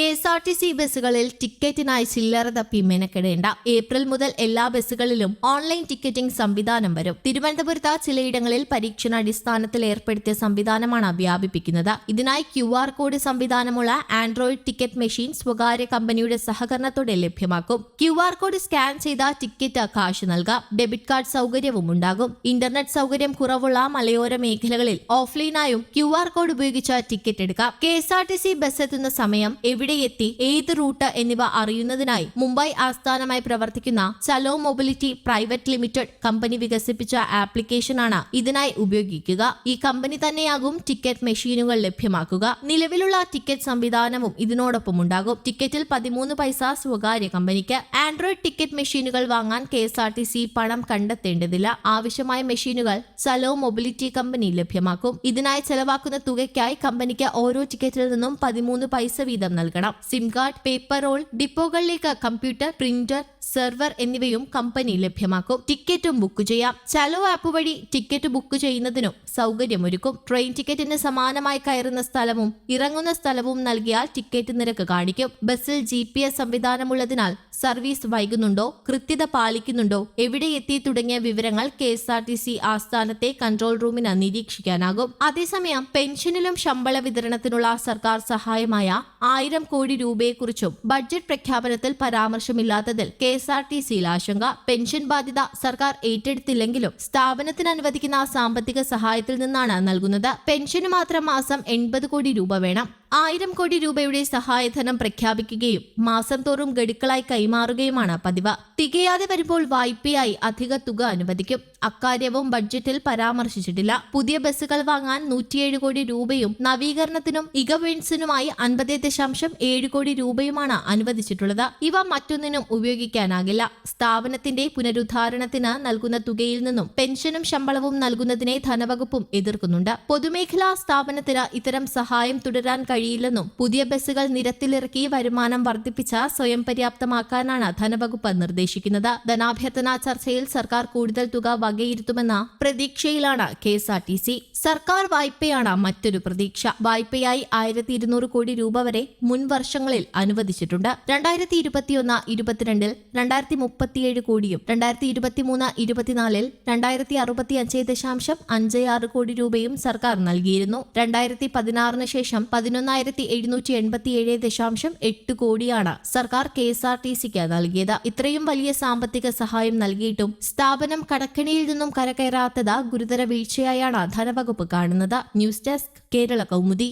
K S R T C ബസ്സുകളിൽ ടിക്കറ്റിനായി ചില്ലറ തപ്പി മെനക്കെടേണ്ട. ഏപ്രിൽ മുതൽ എല്ലാ ബസ്സുകളിലും ഓൺലൈൻ ടിക്കറ്റിംഗ് സംവിധാനം വരും. തിരുവനന്തപുരത്ത് ചിലയിടങ്ങളിൽ പരീക്ഷണാടിസ്ഥാനത്തിൽ ഏർപ്പെടുത്തിയ സംവിധാനമാണ് വ്യാപിപ്പിക്കുന്നത്. ഇതിനായി ക്യു ആർ കോഡ് സംവിധാനമുള്ള ആൻഡ്രോയിഡ് ടിക്കറ്റ് മെഷീൻ സ്വകാര്യ കമ്പനിയുടെ സഹകരണത്തോടെ ലഭ്യമാക്കും. ക്യു ആർ കോഡ് സ്കാൻ ചെയ്ത ടിക്കറ്റ് കാശ് നൽകാം. ഡെബിറ്റ് കാർഡ് സൗകര്യവും ഉണ്ടാകും. ഇന്റർനെറ്റ് സൗകര്യം കുറവുള്ള മലയോര മേഖലകളിൽ ഓഫ്ലൈനായും ക്യു ആർ കോഡ് ഉപയോഗിച്ച ടിക്കറ്റ് എടുക്കാം. K S R T C bus എത്തുന്ന സമയം എവിടെ എത്തി ഏത് റൂട്ട് എന്നിവ അറിയുന്നതിനായി മുംബൈ ആസ്ഥാനമായി പ്രവർത്തിക്കുന്ന Chalo mobility private limited company വികസിപ്പിച്ച ആപ്ലിക്കേഷനാണ് ഇതിനായി ഉപയോഗിക്കുക. ഈ കമ്പനി തന്നെയാകും ടിക്കറ്റ് മെഷീനുകൾ ലഭ്യമാക്കുക. നിലവിലുള്ള ടിക്കറ്റ് സംവിധാനവും ഇതിനോടൊപ്പം ഉണ്ടാകും. ടിക്കറ്റിൽ പതിമൂന്ന് പൈസ സ്വകാര്യ കമ്പനിക്ക്. ആൻഡ്രോയിഡ് ടിക്കറ്റ് മെഷീനുകൾ വാങ്ങാൻ K S R T C പണം കണ്ടെത്തേണ്ടതില്ല. ആവശ്യമായ മെഷീനുകൾ ചലോ മൊബിലിറ്റി കമ്പനി ലഭ്യമാക്കും. ഇതിനായി ചെലവാക്കുന്ന തുകയ്ക്കായി കമ്പനിക്ക് ഓരോ ടിക്കറ്റിൽ നിന്നും പതിമൂന്ന് പൈസ വീതം നൽകണം. സിം കാർഡ് പേപ്പർ റോൾ ഡിപ്പോകളിലേക്ക് കമ്പ്യൂട്ടർ പ്രിന്റർ സെർവർ എന്നിവയും കമ്പനി ലഭ്യമാക്കും. ടിക്കറ്റും ബുക്ക് ചെയ്യാം. ചലോ ആപ്പ് വഴി ടിക്കറ്റ് ബുക്ക് ചെയ്യുന്നതിനും സൗകര്യമൊരുക്കും. ട്രെയിൻ ടിക്കറ്റിന് സമാനമായി കയറുന്ന സ്ഥലവും ഇറങ്ങുന്ന സ്ഥലവും നൽകിയാൽ ടിക്കറ്റ് നിരക്ക് കാണിക്കും. ബസ്സിൽ ജി പി എസ് സംവിധാനമുള്ളതിനാൽ സർവീസ് വൈകുന്നുണ്ടോ കൃത്യത പാലിക്കുന്നുണ്ടോ എവിടെ എത്തി തുടങ്ങിയ വിവരങ്ങൾ K S R T C ആസ്ഥാനത്തെ control റൂമിന് നിരീക്ഷിക്കാനാകും. അതേസമയം പെൻഷനിലും ശമ്പള വിതരണത്തിനുള്ള സർക്കാർ സഹായമായ ആയിരം കോടി രൂപയെക്കുറിച്ചും ബഡ്ജറ്റ് പ്രഖ്യാപനത്തിൽ പരാമർശമില്ലാത്തതിൽ കെ എസ് ആർ ടി സിയിൽ ആശങ്ക. പെൻഷൻ ബാധ്യത സർക്കാർ ഏറ്റെടുത്തില്ലെങ്കിലും സ്ഥാപനത്തിന് അനുവദിക്കുന്ന സാമ്പത്തിക സഹായത്തിൽ നിന്നാണ് നൽകുന്നത്. പെൻഷന് മാത്രം മാസം എൺപത് കോടി രൂപ വേണം. ആയിരം കോടി രൂപയുടെ സഹായധനം പ്രഖ്യാപിക്കുകയും മാസം തോറും ഗഡുക്കളായി കൈമാറുകയുമാണ് പതിവ്. തികയാതെ വരുമ്പോൾ വായ്പയായി അധിക തുക അനുവദിക്കും. അക്കാര്യവും ബഡ്ജറ്റിൽ പരാമർശിച്ചിട്ടില്ല. പുതിയ ബസ്സുകൾ വാങ്ങാൻ നൂറ്റിയേഴ് കോടി രൂപയും നവീകരണത്തിനും ഇഗവെൻസിനുമായി അൻപത് ദശാംശം ഏഴ് കോടി രൂപയുമാണ് അനുവദിച്ചിട്ടുള്ളത്. ഇവ മറ്റൊന്നിനും ഉപയോഗിക്കാനാകില്ല. സ്ഥാപനത്തിന്റെ പുനരുദ്ധാരണത്തിന് നൽകുന്ന തുകയിൽ നിന്നും പെൻഷനും ശമ്പളവും നൽകുന്നതിനെ ധനവകുപ്പും എതിർക്കുന്നുണ്ട്. പൊതുമേഖലാ സ്ഥാപനത്തിന് ഇത്തരം സഹായം തുടരാൻ കഴിയില്ലെന്നും പുതിയ ബസ്സുകൾ നിരത്തിലിറക്കി വരുമാനം വർദ്ധിപ്പിച്ച സ്വയം പര്യാപ്തമാക്കാനാണ് ധനവകുപ്പ് നിർദ്ദേശിക്കുന്നത്. ധനാഭ്യർത്ഥന ചർച്ചയിൽ സർക്കാർ കൂടുതൽ തുക വകയിരുത്തുമെന്ന പ്രതീക്ഷയിലാണ് K S R T C. സർക്കാർ വായ്പയാണ് മറ്റൊരു പ്രതീക്ഷ. വായ്പയായി ആയിരത്തി ഇരുന്നൂറ് കോടി രൂപ വരെ മുൻ വർഷങ്ങളിൽ അനുവദിച്ചിട്ടുണ്ട്. രണ്ടായിരത്തി ഇരുപത്തിയൊന്ന് ഇരുപത്തിരണ്ടിൽ രണ്ടായിരത്തി മുപ്പത്തിയേഴ് കോടിയും രണ്ടായിരത്തി ഇരുപത്തിമൂന്ന് ഇരുപത്തിനാലിൽ രണ്ടായിരത്തി അറുപത്തി അഞ്ച് ദശാംശം അഞ്ച് ആറ് കോടി രൂപയും സർക്കാർ നൽകിയിരുന്നു. രണ്ടായിരത്തി പതിനാറിന് ശേഷം പതിനൊന്നായിരത്തി എഴുന്നൂറ്റി എൺപത്തിയേഴ് ദശാംശം എട്ട് കോടിയാണ് സർക്കാർ കെ എസ് ആർ ടി സിക്ക് നൽകിയത്. ഇത്രയും വലിയ സാമ്പത്തിക സഹായം നൽകിയിട്ടും സ്ഥാപനം കടക്കണിയിൽ നിന്നും കരകയറാത്തത് ഗുരുതര വീഴ്ചയായാണ് ധനവകുപ്പ് കാണുന്നത്. News desk Kerala Kaumudi.